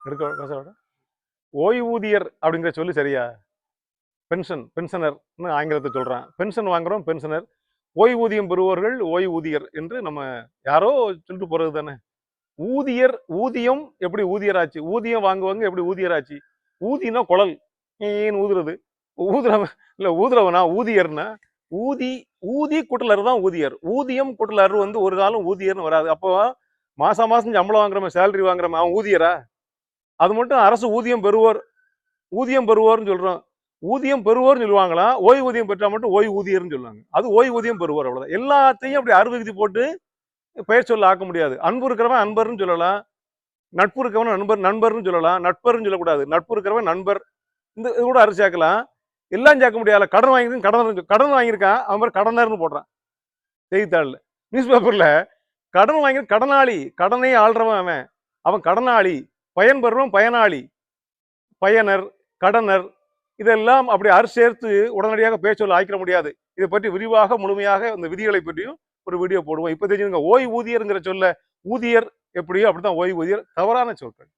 இருக்க ஓய்வூதியர் அப்படிங்கிற சொல்லு சரியா? பென்ஷன் பென்ஷனர்னு ஆங்கிலத்தை சொல்கிறான் பென்ஷன் வாங்குகிறோம் பென்ஷனர். ஓய்வூதியம் பெறுவோர்கள் ஓய்வூதியர் என்று நம்ம யாரோ சொல்லிட்டு போகிறது தானே? ஊதியர் ஊதியம் எப்படி ஊதியராச்சு? ஊதியம் வாங்குவாங்க எப்படி ஊதியராச்சு? ஊதினா குழல். ஏன் ஊதுறது. ஊதுறவன் இல்லை ஊதுறவனா? ஊதியர்னா? ஊதி ஊதி குட்டலர் தான் ஊதியர். ஊதியம் குட்டலர் வந்து ஒரு காலம் ஊதியர்னு வராது. அப்போ மாதம் மாதம் சம்பளம் வாங்குறவன் சேலரி வாங்குறவன் அவன் ஊதியரா? அது மட்டும் அரசு ஊதியம் பெறுவோர் ஊதியம் பெறுவோர்னு சொல்றோம். ஊதியம் பெறுவோர்னு சொல்லுவாங்களாம் ஓய்வூதியம் பெற்றால் மட்டும் ஓய்வூதியர்னு சொல்லுவாங்க. அது ஓய்வூதியம் பெறுவோர் அவ்வளோதான் எல்லாத்தையும் அப்படி அறுவிகுதி போட்டு பெயர் சொல்ல ஆக்க முடியாது. அன்பு இருக்கிறவன் அன்பர்னு சொல்லலாம். நட்பு இருக்கிறவன் நண்பர் நண்பர்னு சொல்லலாம். நட்பர்னு சொல்லக்கூடாது. நட்பு இருக்கிறவன் நண்பர். இந்த இது கூட அரிசி ஆக்கலாம். எல்லாம் சேர்க்க முடியாது கடன் வாங்கிருக்கு கடன் கடன் வாங்கியிருக்கான். அவன் பேர் கடனர்னு போடுறான். செய்தித்தாளில் நியூஸ் பேப்பர்ல கடன் வாங்கி கடனாளி கடனை ஆள்றவன் அவன். அவன் கடனாளி பயன்பெறவன் பயனாளி பயனர் கடனர். இதெல்லாம் அப்படி அரு சேர்த்து உடனடியாக பேச்சொல்ல ஆக்கிட முடியாது. இதை பற்றி விரிவாக முழுமையாக இந்த விதிகளை பற்றியும் ஒரு வீடியோ போடுவோம். இப்போ தெரிஞ்சுங்க ஓய்வூதியருங்கிற சொல்ல ஊதியர் எப்படியோ அப்படிதான் ஓய்வூதியர். தவறான சொற்கள்.